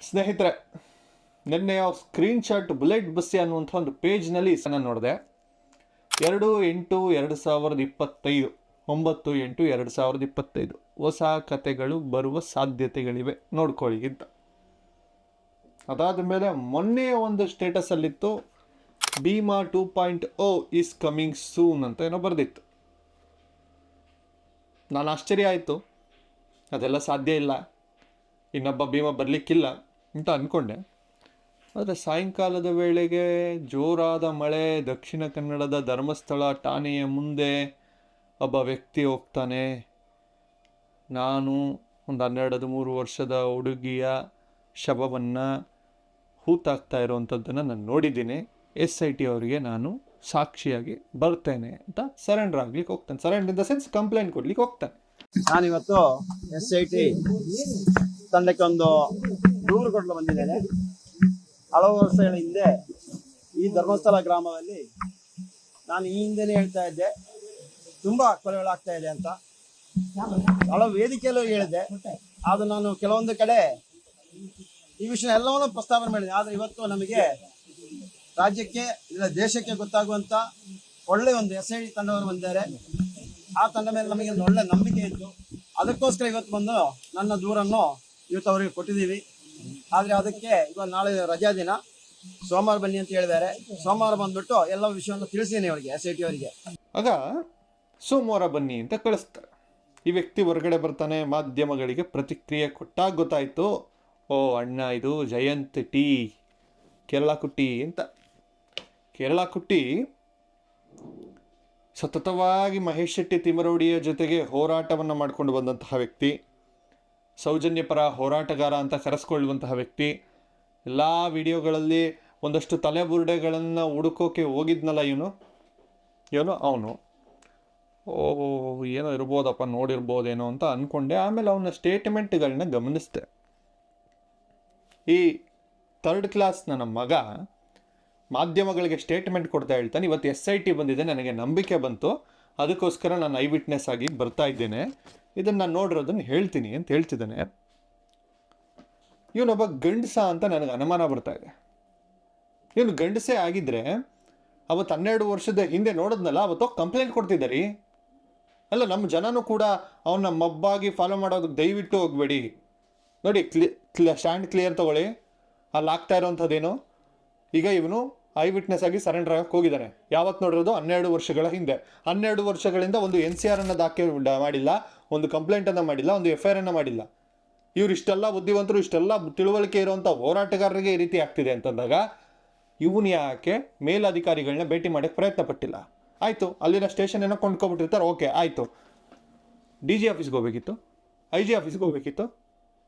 ಸ್ನೇಹಿತರೆ, ನಿನ್ನೆ screen shot bullet ಬಸ್ಸಿ ಅನ್ನುವಂಥ ಒಂದು ಪೇಜ್ನಲ್ಲಿ ನಾನು ನೋಡಿದೆ. ಎರಡು ಎಂಟು ಎರಡು ಸಾವಿರದ ಇಪ್ಪತ್ತೈದು, ಒಂಬತ್ತು ಎಂಟು ಎರಡು ಸಾವಿರದ ಇಪ್ಪತ್ತೈದು. ಹೊಸ ಕತೆಗಳು ಬರುವ ಸಾಧ್ಯತೆಗಳಿವೆ. ನೋಡ್ಕೊಳ್ಳಿ ಇದ್ದ ಅದಾದ ಮೇಲೆ ಮೊನ್ನೆ ಒಂದು ಸ್ಟೇಟಸಲ್ಲಿತ್ತು Bhima two point O is coming soon ಅಂತ ಏನೋ ಬರೆದಿತ್ತು. ನಾನು ಆಶ್ಚರ್ಯ ಆಯಿತು. ಅದೆಲ್ಲ ಸಾಧ್ಯ ಇಲ್ಲ. ಇನ್ನೊಬ್ಬ ಭೀಮ ಬರಲಿಕ್ಕಿಲ್ಲ. ಅಂತ ಅಂದ್ಕೊಂಡೆ ಆದರೆ ಸಾಯಂಕಾಲದ ವೇಳೆಗೆ ಜೋರಾದ ಮಳೆ, ದಕ್ಷಿಣ ಕನ್ನಡದ ಧರ್ಮಸ್ಥಳ ಠಾಣೆಯ ಮುಂದೆ ಒಬ್ಬ ವ್ಯಕ್ತಿ ಹೋಗ್ತಾನೆ. ನಾನು ಒಂದು ಹನ್ನೆರಡು ಹದಿಮೂರು ವರ್ಷದ ಹುಡುಗಿಯ ಶವವನ್ನು ಹೂತಾಗ್ತಾ ಇರೋವಂಥದ್ದನ್ನು ನಾನು ನೋಡಿದ್ದೀನಿ. ಎಸ್ ಐ ಟಿ ಅವರಿಗೆ ನಾನು ಸಾಕ್ಷಿಯಾಗಿ ಬರ್ತೇನೆ ಅಂತ ಸರೆಂಡರ್ ಆಗ್ಲಿಕ್ಕೆ ಹೋಗ್ತಾನೆ. Surrender in the sense complaint ಕೊಡ್ಲಿಕ್ಕೆ ಹೋಗ್ತಾನೆ. ನಾನಿವತ್ತು ಎಸ್ ಐ ಟಿ ತಂಡಕ್ಕೆ ಒಂದು ಕೊಡಲು ಬಂದಿದ್ದೇನೆ ಹಲವು ವರ್ಷಗಳ ಹಿಂದೆ ಈ ಧರ್ಮಸ್ಥಳ ಗ್ರಾಮದಲ್ಲಿ ನಾನು ಈ ಹಿಂದೆನೇ ಹೇಳ್ತಾ ಇದ್ದೆ. ತುಂಬಾ ಕೊಲೆಗಳಾಗ್ತಾ ಇದೆ ಅಂತ. ಹಲವು ವೇದಿಕೆಯಲ್ಲೂ ಹೇಳಿದೆ. ಆದ್ರೆ ನಾನು ಕೆಲವೊಂದು ಕಡೆ ಈ ವಿಷಯ ಎಲ್ಲವನ್ನೂ ಪ್ರಸ್ತಾವನೆ ಮಾಡಿದೆ. ಆದರೆ ಇವತ್ತು ನಮಗೆ ರಾಜ್ಯಕ್ಕೆ ಇಲ್ಲ, ದೇಶಕ್ಕೆ ಗೊತ್ತಾಗುವಂತ ಒಳ್ಳೆ ಒಂದು ಎಸ್ ಐ ತಂಡವರು ಬಂದಿದ್ದಾರೆ. ಆ ತಂಡ ಮೇಲೆ ನಮಗೆ ಒಂದು ಒಳ್ಳೆ ನಂಬಿಕೆ ಇತ್ತು. ಅದಕ್ಕೋಸ್ಕರ ಇವತ್ತು ಬಂದು ನನ್ನ ದೂರನ್ನು ಇವತ್ತು ಅವರಿಗೆ ಕೊಟ್ಟಿದ್ದೀವಿ. ಆದರೆ ಅದಕ್ಕೆ ಇವಾಗ ನಾಳೆ ರಜಾ ದಿನ. ಸೋಮವಾರ ಬನ್ನಿ ಅಂತ ಹೇಳಿದ್ದಾರೆ. ಸೋಮವಾರ ಬಂದ್ಬಿಟ್ಟು ಎಲ್ಲ ವಿಷಯವನ್ನು ತಿಳಿಸಿದ್ದೀನಿ ಅವರಿಗೆ ಎಸ್ ಐ ಟಿ ಅವರಿಗೆ. ಆಗ ಸೋಮವಾರ ಬನ್ನಿ ಅಂತ ಕಳಿಸ್ತಾರೆ. ಈ ವ್ಯಕ್ತಿ ಹೊರಗಡೆ ಬರ್ತಾನೆ, ಮಾಧ್ಯಮಗಳಿಗೆ ಪ್ರತಿಕ್ರಿಯೆ ಕೊಟ್ಟಾಗ ಗೊತ್ತಾಯಿತು. ಓ ಅಣ್ಣ, ಇದು ಜಯಂತ್ ಟಿ ಕೇರಳ ಕುಟ್ಟಿ ಅಂತ. ಕೇರಳ ಕುಟ್ಟಿ ಸತತವಾಗಿ ಮಹೇಶ್ ಶೆಟ್ಟಿ ತಿಮರೋಡಿಯ ಜೊತೆಗೆ ಹೋರಾಟವನ್ನು ಮಾಡಿಕೊಂಡು ಬಂದಂತಹ ವ್ಯಕ್ತಿ. ಸೌಜನ್ಯಪರ ಹೋರಾಟಗಾರ ಅಂತ ಕರೆಸ್ಕೊಳ್ಳುವಂತಹ ವ್ಯಕ್ತಿ. ಎಲ್ಲ ವಿಡಿಯೋಗಳಲ್ಲಿ ಒಂದಷ್ಟು ತಲೆಬುರುಡೆಗಳನ್ನು ಹುಡುಕೋಕೆ ಹೋಗಿದ್ನಲ್ಲ ಇವನು? ಏನೋ ಅವನು. ಓ, ಏನೋ ಇರ್ಬೋದಪ್ಪ, ನೋಡಿರ್ಬೋದೇನೋ ಅಂತ ಅಂದ್ಕೊಂಡೆ ಆಮೇಲೆ ಅವನ ಸ್ಟೇಟ್ಮೆಂಟ್ಗಳನ್ನ ಗಮನಿಸಿದೆ. ಈ ಥರ್ಡ್ ಕ್ಲಾಸ್ನ ನಮ್ಮ ಮಗ ಮಾಧ್ಯಮಗಳಿಗೆ ಸ್ಟೇಟ್ಮೆಂಟ್ ಕೊಡ್ತಾ ಹೇಳ್ತಾನೆ. ಇವತ್ತು ಎಸ್ ಐ ಟಿ ಬಂದಿದೆ. ನನಗೆ ನಂಬಿಕೆ ಬಂತು. ಅದಕ್ಕೋಸ್ಕರ ನಾನು ಐ ವಿಟ್ನೆಸ್ ಆಗಿ ಬರ್ತಾ ಇದ್ದೇನೆ. ಇದನ್ನು ನಾನು ನೋಡಿರೋದನ್ನು ಹೇಳ್ತೀನಿ ಅಂತ ಹೇಳ್ತಿದ್ದಾನೆ. ಇವನೊಬ್ಬ ಗಂಡಸ ಅಂತ ನನಗೆ ಅನುಮಾನ ಬರ್ತಾ ಇದೆ. ಇವನು ಗಂಡಸೇ ಆಗಿದ್ರೆ ಅವತ್ತು ಹನ್ನೆರಡು ವರ್ಷದ ಹಿಂದೆ ನೋಡಿದ್ನಲ್ಲ, ಅವತ್ತು ಕಂಪ್ಲೇಂಟ್ ಕೊಡ್ತಿದ್ದಾರಿ ಅಲ್ಲ, ನಮ್ಮ ಜನನೂ ಕೂಡ ಅವನ್ನ ಮಬ್ಬಾಗಿ ಫಾಲೋ ಮಾಡೋದಕ್ಕೆ ದಯವಿಟ್ಟು ಹೋಗ್ಬೇಡಿ. ನೋಡಿ ಕ್ಲಿ ಕ್ಲಿಯ ಸ್ಟ್ಯಾಂಡ್ ಕ್ಲಿಯರ್ ತಗೊಳ್ಳಿ. ಅಲ್ಲಿ ಆಗ್ತಾ ಇರೋವಂಥದ್ದೇನು ಈಗ ಇವನು ಐ ವಿಟ್ನೆಸ್ ಆಗಿ ಸರೆಂಡರ್ ಆಗಕ್ಕೆ ಹೋಗಿದ್ದಾನೆ. ಯಾವತ್ತು ನೋಡಿರೋದು ಹನ್ನೆರಡು ವರ್ಷಗಳ ಹಿಂದೆ. ಹನ್ನೆರಡು ವರ್ಷಗಳಿಂದ ಒಂದು ಎನ್ ಸಿ ಆರ್ ಅನ್ನು ದಾಖಲೆ ಮಾಡಿಲ್ಲ, ಒಂದು ಕಂಪ್ಲೇಂಟನ್ನು ಮಾಡಿಲ್ಲ, ಒಂದು ಎಫ್ ಐ ಆರ್ ಅನ್ನು ಮಾಡಿಲ್ಲ. ಇವ್ರು ಇಷ್ಟೆಲ್ಲ ಬುದ್ಧಿವಂತರು, ಇಷ್ಟೆಲ್ಲ ತಿಳುವಳಿಕೆ ಇರುವಂಥ ಹೋರಾಟಗಾರರಿಗೆ ಈ ರೀತಿ ಆಗ್ತಿದೆ ಅಂತಂದಾಗ, ಇವನು ಯಾಕೆ ಮೇಲಧಿಕಾರಿಗಳನ್ನ ಭೇಟಿ ಮಾಡೋಕ್ಕೆ ಪ್ರಯತ್ನ ಪಟ್ಟಿಲ್ಲ ಆಯಿತು, ಅಲ್ಲಿನ ಸ್ಟೇಷನ್ ಏನೋ ಕೊಂಡ್ಕೊಬಿಟ್ಟಿರ್ತಾರೆ, ಓಕೆ, ಆಯಿತು. ಡಿ ಜಿ ಆಫೀಸ್ಗೆ ಹೋಗ್ಬೇಕಿತ್ತು? ಐ ಜಿ ಆಫೀಸ್ಗೆ ಹೋಗ್ಬೇಕಿತ್ತು?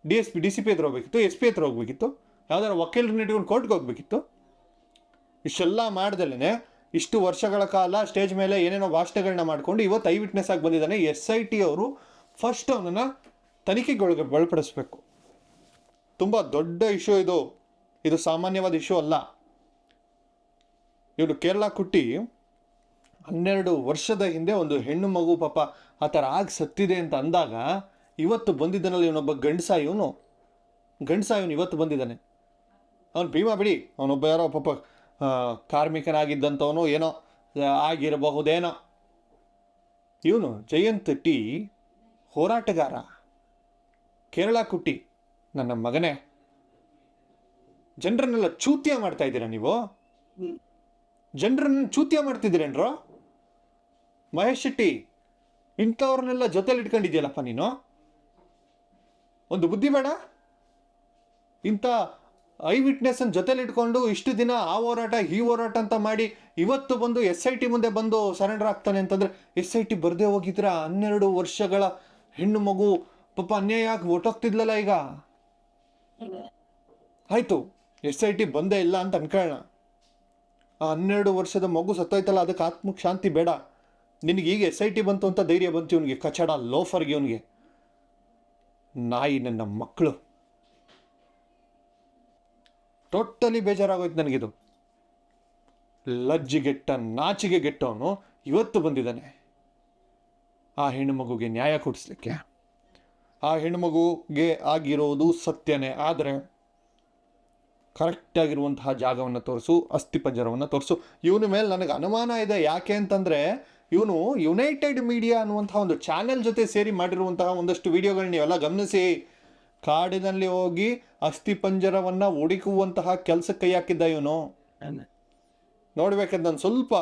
D S P D C P ಹತ್ರ ಹೋಗ್ಬೇಕಿತ್ತು? ಎಸ್ ಪಿ ಹತ್ರ ಹೋಗ್ಬೇಕಿತ್ತು? ಯಾವ್ದಾರ ವಕೀಲರನ್ನ ಇಟ್ಕೊಂಡು ಕೋರ್ಟ್ಗೆ ಹೋಗ್ಬೇಕಿತ್ತು? ಇಷ್ಟೆಲ್ಲ ಮಾಡ್ದಲೇ ಇಷ್ಟು ವರ್ಷಗಳ ಕಾಲ ಸ್ಟೇಜ್ ಮೇಲೆ ಏನೇನೋ ಭಾಷಣಗಳನ್ನ ಮಾಡಿಕೊಂಡು ಇವತ್ತು ಐ ವಿಟ್ನೆಸ್ ಆಗಿ ಬಂದಿದ್ದಾನೆ ಎಸ್ ಐ ಟಿ ಅವರು ಫಸ್ಟ್ ಅವನನ್ನು ತನಿಖೆಗೊಳಗೆ ಒಳಪಡಿಸ್ಬೇಕು ತುಂಬ ದೊಡ್ಡ ಇಶ್ಯೂ ಇದು. ಇದು ಸಾಮಾನ್ಯವಾದ ಇಶ್ಯೂ ಅಲ್ಲ. ಇವನು ಕೇರಳ ಕುಟ್ಟಿ ಹನ್ನೆರಡು ವರ್ಷದ ಹಿಂದೆ ಒಂದು ಹೆಣ್ಣು ಮಗು ಪಾಪ ಆ ಥರ ಆಗಿ ಸತ್ತಿದೆ ಅಂತ ಅಂದಾಗ ಇವತ್ತು ಬಂದಿದ್ದಾನಲ್ಲ ಇವನೊಬ್ಬ ಗಂಡಸ ಇವನು. ಗಂಡಸ ಇವನು ಇವತ್ತು ಬಂದಿದ್ದಾನೆ. ಅವನು ಭೀಮಾ ಬಿಡಿ. ಅವನೊಬ್ಬ ಯಾರೋ ಪಾಪ ಕಾರ್ಮಿಕನಾಗಿದ್ದಂಥವನು ಏನೋ ಆಗಿರಬಹುದೇನೋ. ಇವನು ಜಯಂತ್ ಟಿ, ಹೋರಾಟಗಾರ. ಕೇರಳ ಕುಟ್ಟಿ, ನನ್ನ ಮಗನೇ. ಜನರನ್ನೆಲ್ಲ ಚೂತ್ಯ ಮಾಡ್ತಾ ಇದ್ದೀರಾ ನೀವು? ಜನರನ್ನ ಚೂತ್ಯ ಮಾಡ್ತಿದ್ದೀರೇನ್ರೋ? ಮಹೇಶ್ ಶೆಟ್ಟಿ, ಇಂಥವ್ರನ್ನೆಲ್ಲ ಜೊತೆಲಿ ಇಟ್ಕೊಂಡಿದ್ಯಲ್ಲಪ್ಪ ನೀನು? ಒಂದು ಬುದ್ಧಿ ಬೇಡ? ಇಂಥ ಐ ವಿಟ್ನೆಸ್ ಅನ್ನು ಜೊತೆಲಿ ಇಟ್ಕೊಂಡು ಇಷ್ಟು ದಿನ ಆ ಹೋರಾಟ, ಈ ಹೋರಾಟ ಅಂತ ಮಾಡಿ ಇವತ್ತು ಬಂದು ಎಸ್ ಐ ಟಿ ಮುಂದೆ ಬಂದು ಸರೆಂಡರ್ ಆಗ್ತಾನೆ ಅಂತಂದ್ರೆ, ಎಸ್ ಐ ಟಿ ಬರದೇ ಹೋಗಿದ್ರ? ಹನ್ನೆರಡು ವರ್ಷಗಳ ಹೆಣ್ಣು ಮಗು. ಪಾಪ ಅನ್ಯಾಯ ಆಗಿ ಹೊಟ್ಟೋಗ್ತಿದ್ಲಲ್ಲ ಈಗ? ಆಯ್ತು, ಎಸ್ ಐ ಟಿ ಬಂದೇ ಇಲ್ಲ ಅಂತ ಅನ್ಕೊಳ್ಳೋಣ ಆ ಹನ್ನೆರಡು ವರ್ಷದ ಮಗು ಸತ್ತೋಯ್ತಲ್ಲ, ಅದಕ್ಕೆ ಆತ್ಮಕ್ಕೆ ಶಾಂತಿ ಬೇಡ. ನಿನಗೆ ಈಗ ಎಸ್ ಐ ಟಿ ಬಂತು ಅಂತ ಧೈರ್ಯ ಬಂತು ಇವನಿಗೆ, ಕಚಡ ಲೋಫರ್ಗೆ ಇವನಿಗೆ. ನಾಯಿ ನನ್ನ ಮಕ್ಕಳು. ಟೋಟಲಿ ಬೇಜಾರಾಗೋಯ್ತು ನನಗಿದು. ಲಜ್ಜಿಗೆಟ್ಟ ನಾಚಿಗೆ ಗೆಟ್ಟವನು ಇವತ್ತು ಬಂದಿದ್ದಾನೆ. ಆ ಹೆಣ್ಣು ಮಗುಗೆ ನ್ಯಾಯ ಕೊಡಿಸ್ಲಿಕ್ಕೆ. ಆ ಹೆಣ್ಣು ಮಗುಗೆ ಆಗಿರೋದು ಸತ್ಯನೇ, ಆದರೆ ಕರೆಕ್ಟಾಗಿರುವಂತಹ ಜಾಗವನ್ನು ತೋರಿಸು, ಅಸ್ಥಿಪಂಜರವನ್ನು ತೋರಿಸು. ಇವನ ಮೇಲೆ ನನಗೆ ಅನುಮಾನ ಇದೆ, ಯಾಕೆ ಅಂತಂದರೆ ಇವನು ಯುನೈಟೆಡ್ ಮೀಡಿಯಾ ಅನ್ನುವಂಥ ಒಂದು ಚಾನೆಲ್ ಜೊತೆ ಸೇರಿ ಮಾಡಿರುವಂತಹ ಒಂದಷ್ಟು ವಿಡಿಯೋಗಳನ್ನ ನೀವೆಲ್ಲ ಗಮನಿಸಿ. ಕಾಡಿನಲ್ಲಿ ಹೋಗಿ ಅಸ್ಥಿಪಂಜರವನ್ನು ಹುಡುಕುವಂತಹ ಕೆಲಸ ಕೈ ಹಾಕಿದ್ದ ಇವನು. ನೋಡ್ಬೇಕಂತ ನಾನು ಸ್ವಲ್ಪ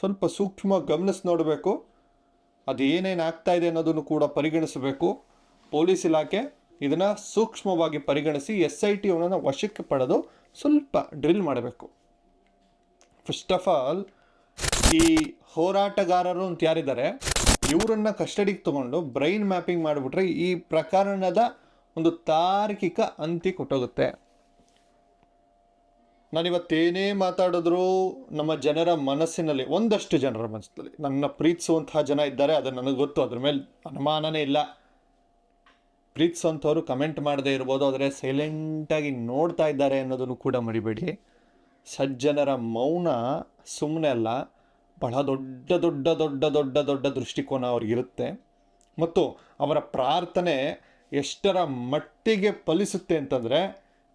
ಸ್ವಲ್ಪ ಸೂಕ್ಷ್ಮ ಗಮನಿಸಿ ನೋಡಬೇಕು. ಅದು ಏನೇನು ಆಗ್ತಾ ಇದೆ ಅನ್ನೋದನ್ನು ಕೂಡ ಪರಿಗಣಿಸಬೇಕು. ಪೊಲೀಸ್ ಇಲಾಖೆ ಇದನ್ನು ಸೂಕ್ಷ್ಮವಾಗಿ ಪರಿಗಣಿಸಿ ಎಸ್ ಐ ಟಿ ಅವನನ್ನು ವಶಕ್ಕೆ ಪಡೆದು ಸ್ವಲ್ಪ ಡ್ರಿಲ್ ಮಾಡಬೇಕು. ಫಸ್ಟ್ ಆಫ್ ಆಲ್ ಈ ಹೋರಾಟಗಾರರು ಅಂತ ಯಾರಿದ್ದಾರೆ ಇವರನ್ನ ಕಸ್ಟಡಿಗೆ ತಗೊಂಡು ಬ್ರೈನ್ ಮ್ಯಾಪಿಂಗ್ ಮಾಡಿಬಿಟ್ರೆ ಈ ಪ್ರಕರಣದ ಒಂದು ತಾರ್ಕಿಕ ಅಂತ್ಯ ಕೊಟ್ಟೋಗುತ್ತೆ. ನಾನಿವತ್ತೇನೇ ಮಾತಾಡಿದ್ರೂ ನಮ್ಮ ಜನರ ಮನಸ್ಸಿನಲ್ಲಿ, ಒಂದಷ್ಟು ಜನರ ಮನಸ್ಸಿನಲ್ಲಿ, ನನ್ನ ಪ್ರೀತಿಸುವಂತಹ ಜನ ಇದ್ದಾರೆ, ಅದು ನನಗೆ ಗೊತ್ತು, ಅದ್ರ ಮೇಲೆ ಅನುಮಾನನೇ ಇಲ್ಲ. ಪ್ರೀತಿಸುವಂಥವ್ರು ಕಮೆಂಟ್ ಮಾಡದೇ ಇರ್ಬೋದು, ಆದರೆ ಸೈಲೆಂಟಾಗಿ ನೋಡ್ತಾ ಇದ್ದಾರೆ ಅನ್ನೋದನ್ನು ಕೂಡ ಮರಿಬೇಡಿ. ಸಜ್ಜನರ ಮೌನ ಸುಮ್ಮನೆ ಅಲ್ಲ, ಬಹಳ ದೊಡ್ಡ ದೊಡ್ಡ ದೊಡ್ಡ ದೊಡ್ಡ ದೊಡ್ಡ ದೃಷ್ಟಿಕೋನ ಅವ್ರಿಗಿರುತ್ತೆ ಮತ್ತು ಅವರ ಪ್ರಾರ್ಥನೆ ಎಷ್ಟರ ಮಟ್ಟಿಗೆ ಫಲಿಸುತ್ತೆ ಅಂತಂದರೆ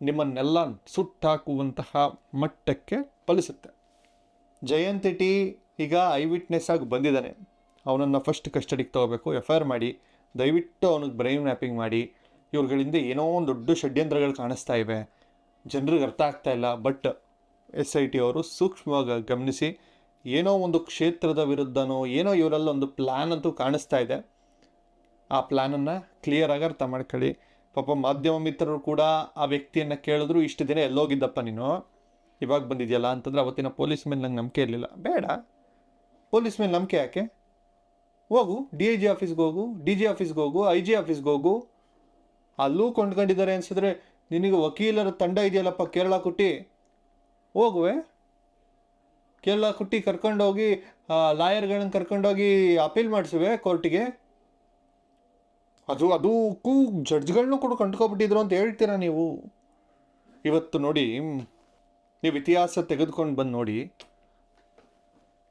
ನಿಮ್ಮನ್ನೆಲ್ಲ ಸುಟ್ಟಾಕುವಂತಹ ಮಟ್ಟಕ್ಕೆ ಫಲಿಸುತ್ತೆ. ಜಯಂತಿ ಟಿ ಈಗ ಐ ವಿಟ್ನೆಸ್ ಆಗಿ ಬಂದಿದ್ದಾನೆ. ಅವನನ್ನು ಫಸ್ಟ್ ಕಸ್ಟಡಿಗೆ ತೊಗೋಬೇಕು ಎಫ್ ಐ ಆರ್ ಮಾಡಿ, ದಯವಿಟ್ಟು ಅವನಿಗೆ ಬ್ರೈನ್ ಮ್ಯಾಪಿಂಗ್ ಮಾಡಿ. ಇವ್ರುಗಳಿಂದ ಏನೋ ಒಂದು ದೊಡ್ಡ ಷಡ್ಯಂತ್ರಗಳು ಕಾಣಿಸ್ತಾ ಇವೆ. ಜನರಿಗೆ ಅರ್ಥ ಆಗ್ತಾ ಇಲ್ಲ ಬಟ್ ಎಸ್ ಐ ಟಿ ಅವರು ಸೂಕ್ಷ್ಮವಾಗಿ ಗಮನಿಸಿ ಏನೋ ಒಂದು ಕ್ಷೇತ್ರದ ವಿರುದ್ಧನೋ, ಏನೋ ಇವರಲ್ಲೊಂದು ಪ್ಲ್ಯಾನ್ ಅಂತೂ ಕಾಣಿಸ್ತಾ ಇದೆ. ಆ ಪ್ಲ್ಯಾನನ್ನು ಕ್ಲಿಯರಾಗಿ ಅರ್ಥ ಮಾಡ್ಕೊಳ್ಳಿ. ಪಾಪ ಮಾಧ್ಯಮ ಮಿತ್ರರು ಕೂಡ ಆ ವ್ಯಕ್ತಿಯನ್ನು ಕೇಳಿದ್ರು, ಇಷ್ಟು ದಿನ ಎಲ್ಲೋಗಿದ್ದಪ್ಪ ನೀನು? ಇವಾಗ ಬಂದಿದೆಯಲ್ಲ ಅಂತಂದ್ರೆ ಅವತ್ತಿನ ಪೊಲೀಸ್ ಮೇಲೆ ನಂಗೆ ನಂಬಿಕೆ ಇರಲಿಲ್ಲ. ಬೇಡ. ಪೊಲೀಸ್ ಮೇಲೆ ನಂಬಿಕೆ ಯಾಕೆ? ಹೋಗು ಡಿ ಐ ಜಿ ಆಫೀಸ್ಗೆ ಹೋಗು ಡಿ ಜಿ ಆಫೀಸ್ಗೆ ಹೋಗು ಐ ಜಿ ಆಫೀಸ್ಗೆ ಹೋಗು. ಅಲ್ಲೂ ಕೊಂಡ್ಕೊಂಡಿದ್ದಾರೆ ಅನಿಸಿದ್ರೆ ನಿನಗೆ ವಕೀಲರ ತಂಡ ಇದೆಯಲ್ಲಪ್ಪ ಕೇರಳ ಕುಟ್ಟಿ? ಹೋಗುವೆ. ಕೇರಳ ಕುಟ್ಟಿ ಕರ್ಕೊಂಡೋಗಿ ಲಾಯರ್ಗಳನ್ನ ಕರ್ಕೊಂಡೋಗಿ ಅಪೀಲ್ ಮಾಡಿಸುವೆ ಕೋರ್ಟಿಗೆ ಅದು ಅದಕ್ಕೂ ಜಡ್ಜ್ಗಳನ್ನೂ ಕೂಡ ಕಂಡ್ಕೊಬಿಟ್ಟಿದ್ರು ಅಂತ ಹೇಳ್ತೀರಾ ನೀವು? ಇವತ್ತು ನೋಡಿ, ನೀವು ಇತಿಹಾಸ ತೆಗೆದುಕೊಂಡು ಬಂದು ನೋಡಿ,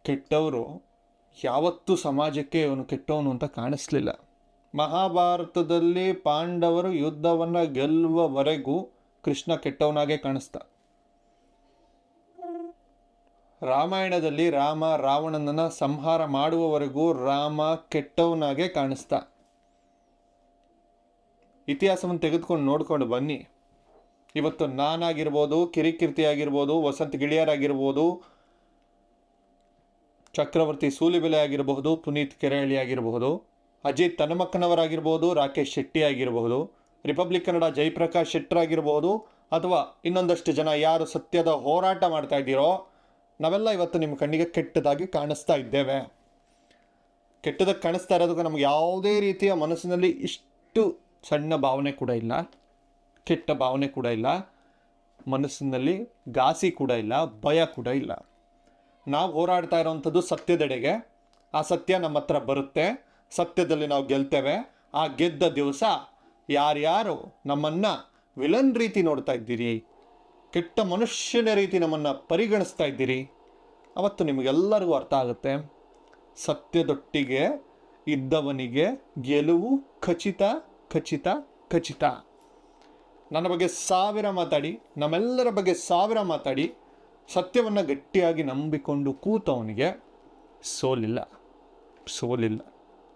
ಕೆಟ್ಟವರು ಯಾವತ್ತೂ ಸಮಾಜಕ್ಕೆ ಅವನು ಕೆಟ್ಟವನು ಅಂತ ಕಾಣಿಸ್ಲಿಲ್ಲ. ಮಹಾಭಾರತದಲ್ಲಿ ಪಾಂಡವರು ಯುದ್ಧವನ್ನು ಗೆಲ್ಲುವವರೆಗೂ ಕೃಷ್ಣ ಕೆಟ್ಟವನಾಗೆ ಕಾಣಿಸ್ತ ರಾಮಾಯಣದಲ್ಲಿ ರಾಮ ರಾವಣನನ್ನು ಸಂಹಾರ ಮಾಡುವವರೆಗೂ ರಾಮ ಕೆಟ್ಟವನಾಗೆ ಕಾಣಿಸ್ತಾ ಇತಿಹಾಸವನ್ನು ತೆಗೆದುಕೊಂಡು ನೋಡ್ಕೊಂಡು ಬನ್ನಿ. ಇವತ್ತು ನಾನಾಗಿರ್ಬೋದು ಕಿರಿಕೀರ್ತಿ ಆಗಿರ್ಬೋದು ವಸಂತ ಗಿಳಿಯರಾಗಿರ್ಬೋದು, ಚಕ್ರವರ್ತಿ ಸೂಲಿಬೆಲೆ ಆಗಿರಬಹುದು ಪುನೀತ್ ಕೆರಳಿ ಆಗಿರಬಹುದು ಅಜಿತ್ ತನ್ನಮಕ್ಕನವರಾಗಿರ್ಬೋದು ರಾಕೇಶ್ ಶೆಟ್ಟಿ ಆಗಿರಬಹುದು ರಿಪಬ್ಲಿಕ್ ಕನ್ನಡ ಜಯಪ್ರಕಾಶ್ ಶೆಟ್ಟರ್ ಆಗಿರಬಹುದು ಅಥವಾ ಇನ್ನೊಂದಷ್ಟು ಜನ ಯಾರು ಸತ್ಯದ ಹೋರಾಟ ಮಾಡ್ತಾ ಇದ್ದೀರೋ, ನಾವೆಲ್ಲ ಇವತ್ತು ನಿಮ್ಮ ಕಣ್ಣಿಗೆ ಕೆಟ್ಟದಾಗಿ ಕಾಣಿಸ್ತಾ ಇದ್ದೇವೆ. ಕೆಟ್ಟದಾಗಿ ಕಾಣಿಸ್ತಾ ಇರೋದಕ್ಕೆ ನಮ್ಗೆ ಯಾವುದೇ ರೀತಿಯ ಮನಸ್ಸಿನಲ್ಲಿ ಇಷ್ಟು ಸಣ್ಣ ಭಾವನೆ ಕೂಡ ಇಲ್ಲ, ಕೆಟ್ಟ ಭಾವನೆ ಕೂಡ ಇಲ್ಲ, ಮನಸ್ಸಿನಲ್ಲಿ ಗಾಸಿ ಕೂಡ ಇಲ್ಲ, ಭಯ ಕೂಡ ಇಲ್ಲ. ನಾವು ಹೋರಾಡ್ತಾ ಇರೋವಂಥದ್ದು ಸತ್ಯದೆಡೆಗೆ. ಆ ಸತ್ಯ ನಮ್ಮ ಹತ್ರ ಬರುತ್ತೆ. ಸತ್ಯದಲ್ಲಿ ನಾವು ಗೆಲ್ತೇವೆ. ಆ ಗೆದ್ದ ದಿವಸ ಯಾರ್ಯಾರು ನಮ್ಮನ್ನು ವಿಲನ್ ರೀತಿ ನೋಡ್ತಾ ಇದ್ದೀರಿ, ಕೆಟ್ಟ ಮನುಷ್ಯನ ರೀತಿ ನಮ್ಮನ್ನು ಪರಿಗಣಿಸ್ತಾ ಇದ್ದೀರಿ, ಅವತ್ತು ನಿಮಗೆಲ್ಲರಿಗೂ ಅರ್ಥ ಆಗುತ್ತೆ. ಸತ್ಯದೊಟ್ಟಿಗೆ ಇದ್ದವನಿಗೆ ಗೆಲುವು ಖಚಿತ ಖಚಿತ ಖಚಿತ. ನನ್ನ ಬಗ್ಗೆ ಸಾವಿರ ಮಾತಾಡಿ, ನಮ್ಮೆಲ್ಲರ ಬಗ್ಗೆ ಸಾವಿರ ಮಾತಾಡಿ, ಸತ್ಯವನ್ನು ಗಟ್ಟಿಯಾಗಿ ನಂಬಿಕೊಂಡು ಕೂತವನಿಗೆ ಸೋಲಿಲ್ಲ. ಸೋಲಿಲ್ಲ.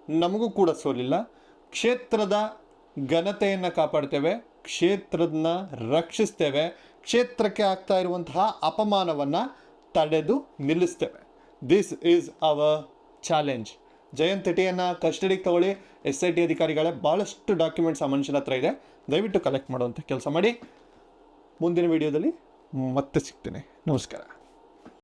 ನಮಗೂ ಕೂಡ ಸೋಲಿಲ್ಲ. ಕ್ಷೇತ್ರದ ಘನತೆಯನ್ನು ಕಾಪಾಡ್ತೇವೆ ಕ್ಷೇತ್ರದನ್ನ ರಕ್ಷಿಸ್ತೇವೆ, ಕ್ಷೇತ್ರಕ್ಕೆ ಆಗ್ತಾ ಇರುವಂತಹ ಅಪಮಾನವನ್ನು ತಡೆದು ನಿಲ್ಲಿಸ್ತೇವೆ. ದಿಸ್ ಈಸ್ ಅವರ್ ಚಾಲೆಂಜ್ ಜಯಂತಟಿಯನ್ನು ಕಸ್ಟಡಿಗೆ ತಗೊಳ್ಳಿ. ಎಸ್ ಐ ಟಿ ಅಧಿಕಾರಿಗಳೇ ಭಾಳಷ್ಟು ಡಾಕ್ಯುಮೆಂಟ್ಸ್ ಆ ಮನುಷ್ಯನ ಹತ್ರ ಇದೆ. ದಯವಿಟ್ಟು ಕಲೆಕ್ಟ್ ಮಾಡುವಂಥ ಕೆಲಸ ಮಾಡಿ. ಮುಂದಿನ ವಿಡಿಯೋದಲ್ಲಿ ಮತ್ತೆ ಸಿಗ್ತೇನೆ. ನಮಸ್ಕಾರ.